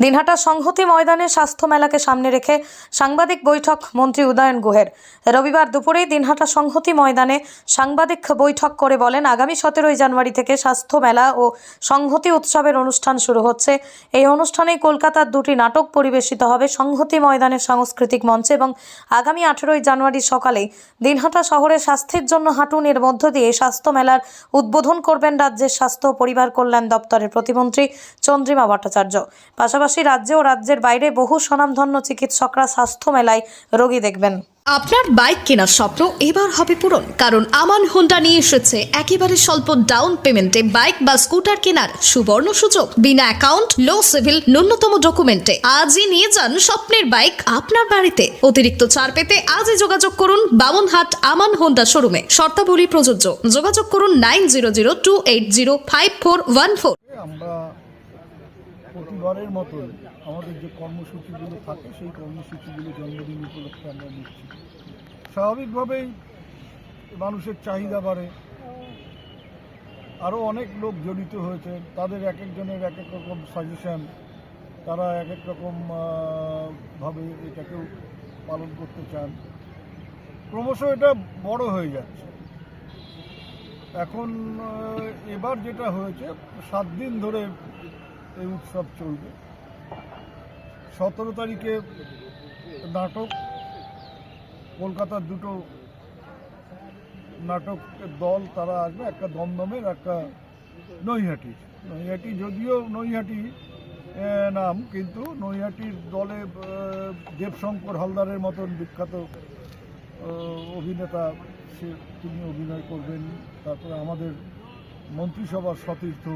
দিনহাটা সংহতি ময়দানে স্বাস্থ্য মেলাকে সামনে রেখে সাংবাদিক বৈঠক মন্ত্রী উদয়ন গুহের। রবিবার দুপুরেই দিনহাটা সংহতি ময়দানে সাংবাদিক বৈঠক করে বলেন, আগামী সতেরোই জানুয়ারি থেকে স্বাস্থ্য মেলা ও সংহতি উৎসবের অনুষ্ঠান শুরু হচ্ছে। এই অনুষ্ঠানেই কলকাতার দুটি নাটক পরিবেশিত হবে, সংহতি ময়দানের সাংস্কৃতিক মঞ্চে এবং আগামী আঠেরোই জানুয়ারি সকালেই দিনহাটা শহরে স্বাস্থ্যের জন্য হাঁটুন এর মধ্য দিয়ে স্বাস্থ্য মেলার উদ্বোধন করবেন রাজ্যের স্বাস্থ্য পরিবার কল্যাণ দপ্তরের প্রতিমন্ত্রী চন্দ্রিমা ভট্টাচার্য। পাশাপাশি রাজ্য ও রাজ্যের বাইরে বহু স্বনামধন্য চিকিৎসকরা স্বাস্থ্য মেলায় রোগী দেখবেন। আপনার বাইক কেনার স্বপ্ন এবার হবে পূরণ কারণ আমান হোন্ডা নিয়ে এসেছে একেবারে স্বল্প ডাউন পেমেন্টে বাইক বা স্কুটার কেনার সুবর্ণ সুযোগ। বিনা অ্যাকাউন্ট লো সিভিল ন্যূনতম ডকুমেন্টে। আজই নিয়ে যান স্বপ্নের বাইক আপনার বাড়িতে। অতিরিক্ত ছাড় পেতে আজই যোগাযোগ করুন বামনহাট আমান হোন্ডা শোরুমে। শর্তাবলী প্রযোজ্য। যোগাযোগ করুন nine zero zero two eight zero five four one four. আমরা প্রতিবারের মতন আমাদের যে কর্মসূচিগুলো থাকে, সেই কর্মসূচিগুলো জন্মদিন উপলক্ষে আমরা নিচ্ছি। স্বাভাবিকভাবেই মানুষের চাহিদা বাড়ে। আরও অনেক লোক জড়িত হয়েছে। তাদের এক একজনের এক এক রকম সাজেশন তারা এক এক রকম ভাবে এটাকেও পালন করতে চান। ক্রমশ এটা বড় হয়ে যাচ্ছে। এখন এবার যেটা হয়েছে, সাত দিন ধরে এই উৎসব চলবে। সতেরো তারিখে নাটক, কলকাতার দুটো নাটকের দল তারা আসবে, একটা দমদমের, একটা নৈহাটির। নৈহাটি যদিও নৈহাটি নাম, কিন্তু নৈহাটির দলে দেবশঙ্কর হালদারের মতন বিখ্যাত অভিনেতা, সে, তিনি অভিনয় করবেন। তারপরে আমাদের মন্ত্রিসভার সতীর্থ,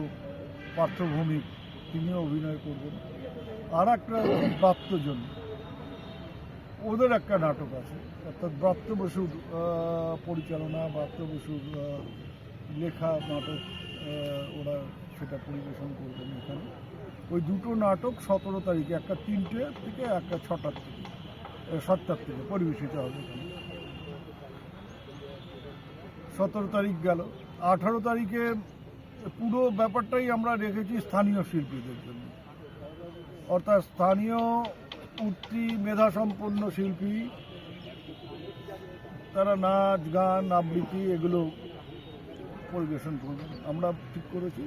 পার্থভৌমিক তিনিও অভিনয় করবেন। আর একটা ব্রাত্যজন। ওদের একটা নাটক আছে। অর্থাৎ ব্রাত্য বসুর পরিচালনা, ব্রাত্য বসুর লেখা নাটক ওরা সেটা পরিবেশন করবেন এখানে। ওই দুটো নাটক সতেরো তারিখে, একটা তিনটে থেকে একটা ছটার থেকে সাতটার থেকে পরিবেশিত হবে সতেরো তারিখ গেল। আঠারো তারিখে পুরো ব্যাপারটাই আমরা রেখেছি স্থানীয় শিল্পীদের জন্য। অর্থাৎ স্থানীয় উঠতি মেধাসম্পন্ন শিল্পী, তারা নাচ, গান, আবৃত্তি এগুলো পরিবেশন করবেন। আমরা ঠিক করেছি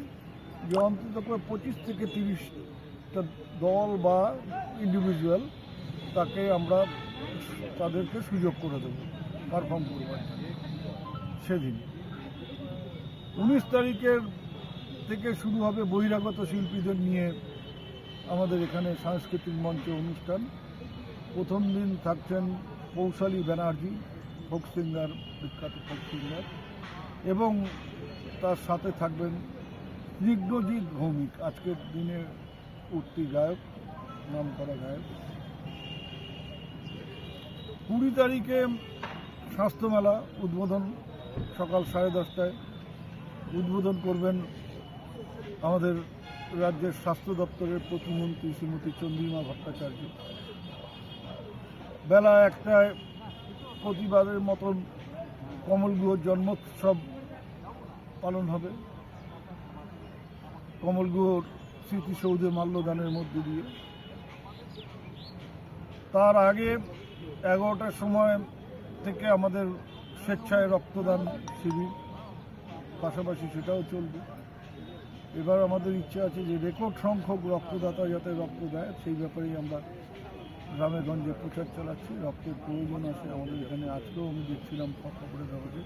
যে অন্তত করে পঁচিশ থেকে তিরিশটা দল বা ইন্ডিভিজুয়াল তাকে আমরা তাদেরকে সুযোগ করে দেবো পারফর্ম করবার সেদিন। উনিশ তারিখের থেকে শুরু হবে বহিরাগত শিল্পীদের নিয়ে আমাদের এখানে সাংস্কৃতিক মঞ্চে অনুষ্ঠান। প্রথম দিন থাকছেন কৌশালী ব্যানার্জি ফোক সিঙ্গার বিখ্যাত ফোক সিঙ্গার এবং তার সাথে থাকবেন স্নিগ্ধজিৎ ভৌমিক, আজকের দিনে উঠতি গায়ক নাম করা গায়ক। কুড়ি তারিখে স্বাস্থ্যমেলা উদ্বোধন সকাল সাড়ে দশটায়। উদ্বোধন করবেন আমাদের রাজ্যের স্বাস্থ্য দপ্তরের প্রতিমন্ত্রী শ্রীমতী চন্দ্রিমা ভট্টাচার্য। বেলা একটায় প্রতিবারের মতন কমল গুহর জন্মোৎসব পালন হবে। কমল গুহর স্মৃতিসৌধে মাল্যদানের মধ্যে দিয়ে। তার আগে এগারোটার সময় থেকে আমাদের স্বেচ্ছায় রক্তদান শিবির। পাশাপাশি সেটাও চলবে। এবার আমাদের ইচ্ছে আছে যে রেকর্ড সংখ্যক রক্তদাতা যাতে রক্ত দেয়, সেই ব্যাপারেই আমরা গ্রামে গঞ্জে প্রচার চালাচ্ছি। রক্তের প্রয়োজন আছে আমাদের এখানে। আজকেও আমি দেখছিলাম খবরের কাগজে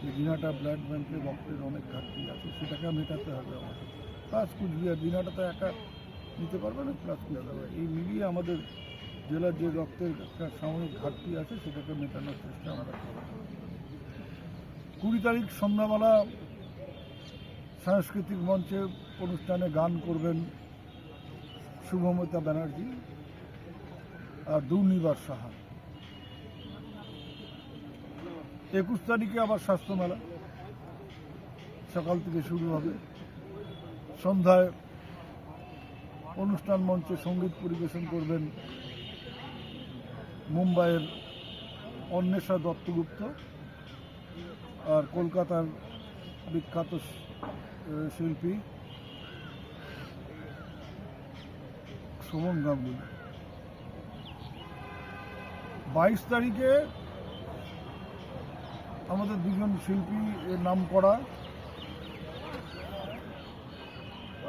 যে দিনাটা ব্লাড ব্যাংকে রক্তের অনেক ঘাটতি আছে, সেটাকে মেটাতে হবে আমাদের। প্লাস কুচবিহার, দিনাটা তো একা নিতে পারবে না, প্লাস কুচবিহার। এই মিলিয়ে আমাদের জেলার যে রক্তের একটা সাময়িক ঘাটতি আছে, সেটাকে মেটানোর চেষ্টা আমরা কুড়ি তারিখ সন্ধ্যাবেলা সাংস্কৃতিক মঞ্চে অনুষ্ঠানে গান করবেন শুভমতা ব্যানার্জি আর দুর্নিবার সাহা। একুশ তারিখে আবার স্বাস্থ্য মেলা সকাল থেকে শুরু হবে। সন্ধ্যায় অনুষ্ঠান মঞ্চে সংগীত পরিবেশন করবেন মুম্বাইয়ের অন্বেষা দত্তগুপ্ত আর কলকাতার বিখ্যাত শিল্পী সুমন গাঙ্গুলি। বাইশ তারিখে আমাদের দুজন শিল্পী এর নাম করা।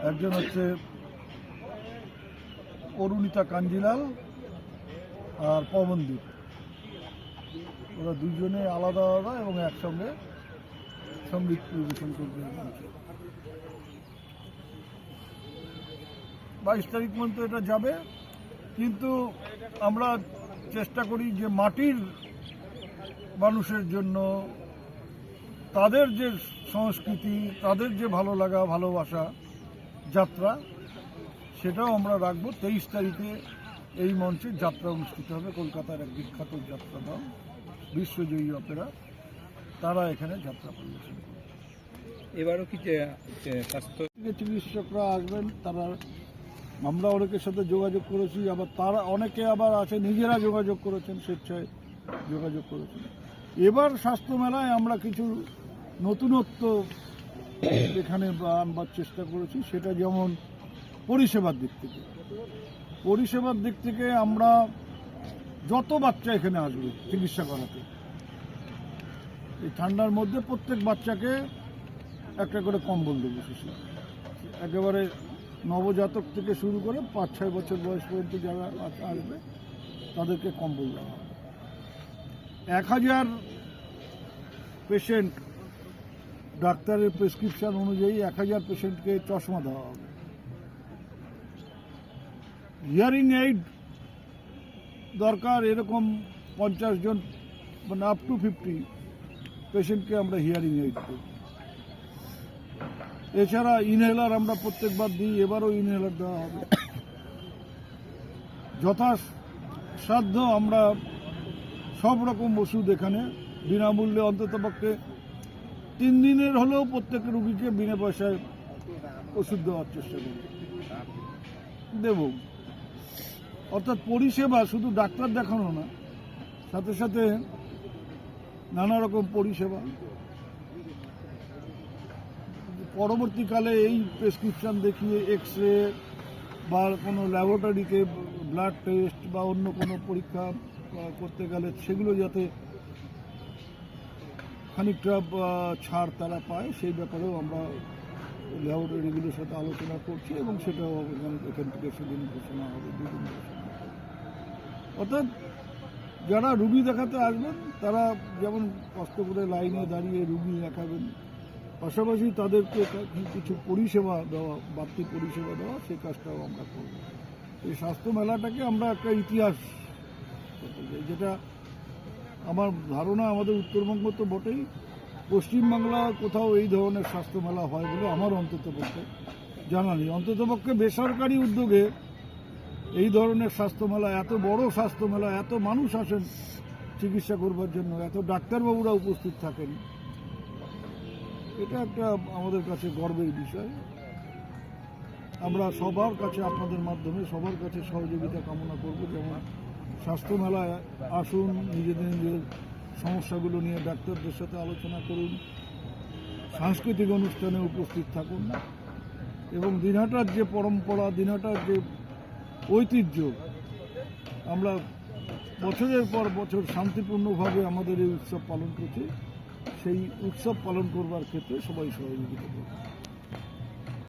একজন হচ্ছে অরুণিতা কাঞ্জিলাল আর পবনদীপ। ওরা দুজনে আলাদা আলাদা এবং একসঙ্গে করবে বাইশ তারিখ পর্যন্ত এটা যাবে, কিন্তু আমরা চেষ্টা করি যে মাটির মানুষের জন্য তাদের যে সংস্কৃতি, তাদের যে ভালো লাগা, ভালোবাসা যাত্রা, সেটাও আমরা রাখব। তেইশ তারিখে এই মঞ্চে যাত্রা অনুষ্ঠিত হবে, কলকাতার এক বিখ্যাত যাত্রা দল বিশ্বজয়ী অপেরা। তারা এখানে যাত্রা পরিবেশন করবে এবারও কি স্বাস্থ্য চিকিৎসকরা আসবেন তারা আমরা অনেকের সাথে যোগাযোগ করেছি আবার তারা অনেকে আবার আছে নিজেরা যোগাযোগ করেছেন স্বেচ্ছায় যোগাযোগ করেছেন। এবার স্বাস্থ্য মেলায় আমরা কিছু নতুনত্ব এখানে আনবার চেষ্টা করেছি সেটা যেমন পরিষেবার দিক থেকে। পরিষেবার দিক থেকে আমরা যত বাচ্চা এখানে আসবে চিকিৎসা করাতে এই ঠান্ডার মধ্যে প্রত্যেক বাচ্চাকে একটা করে কম্বল দেবো শিশু। একেবারে নবজাতক থেকে শুরু করে পাঁচ, ছয় বছর বয়স পর্যন্ত যারা আস- আসবে, তাদেরকে কম্বল দেওয়া হবে। এক হাজার পেশেন্ট ডাক্তারের প্রেসক্রিপশন অনুযায়ী এক হাজার পেশেন্টকে চশমা দেওয়া হবে। হিয়ারিং এইড দরকার, এরকম পঞ্চাশ জন মানে আপ টু ফিফটি পেশেন্টকে আমরা হিয়ারিং এইড দেবো এছাড়া ইনহেলার আমরা প্রত্যেকবার দিই, এবারও ইনহেলার দেওয়া হবে। যথাসাধ্য আমরা সব রকম ওষুধ এখানে, বিনামূল্যে অন্ততপক্ষে তিন দিনের হলেও প্রত্যেক রুগীকে বিনা পয়সায় ওষুধ দেওয়ার চেষ্টা করি। দেব। অর্থাৎ পরিষেবা শুধু ডাক্তার দেখানো না, সাথে সাথে নানা রকম পরিষেবা। পরবর্তীকালে এই প্রেসক্রিপশন দেখিয়ে এক্স রে বা কোনো ল্যাবরেটরিতে ব্লাড টেস্ট বা অন্য কোনো পরীক্ষা করতে গেলে সেগুলো যাতে খানিকটা ছাড় তারা পায়, সেই ব্যাপারেও আমরা ল্যাবরেটরিগুলোর সাথে আলোচনা করছি এবং সেটাও এখান- থেকে সেদিন ঘোষণা হবে, দুদিন ঘোষণা অর্থাৎ যারা রুগী দেখাতে আসবেন, তারা যেমন কষ্ট করে লাইনে দাঁড়িয়ে রুগী দেখাবেন, পাশাপাশি তাদেরকে কিছু পরিষেবা দেওয়া, বাড়তি পরিষেবা দেওয়া, সেই কাজটাও আমরা করব। এই স্বাস্থ্য মেলাটাকে আমরা একটা ইতিহাস যেটা আমার ধারণা আমাদের উত্তরবঙ্গ তো বটেই। পশ্চিমবাংলা কোথাও এই ধরনের স্বাস্থ্য মেলা হয় বলে আমার অন্তত পক্ষে জানা নেই। অন্তত পক্ষে বেসরকারি উদ্যোগে এই ধরনের স্বাস্থ্য মেলা এত বড় স্বাস্থ্য মেলা এত মানুষ আসেন চিকিৎসা করবার জন্য, এত ডাক্তারবাবুরা উপস্থিত থাকেন। এটা একটা আমাদের কাছে গর্বের বিষয়। আমরা সবার কাছে, আপনাদের মাধ্যমে সবার কাছে সহযোগিতা কামনা করব, যেমন স্বাস্থ্য মেলায় আসুন, নিজেদের নিজের সমস্যাগুলো নিয়ে ডাক্তারদের সাথে আলোচনা করুন, সাংস্কৃতিক অনুষ্ঠানে উপস্থিত থাকুন, এবং দিনহাটার যে পরম্পরা, দিনহাটার যে ঐতিহ্য। আমরা বছরের পর বছর শান্তিপূর্ণভাবে আমাদের এই উৎসব পালন করছি। সেই উৎসব পালন করবার ক্ষেত্রে সবাই সহযোগিতা করবে।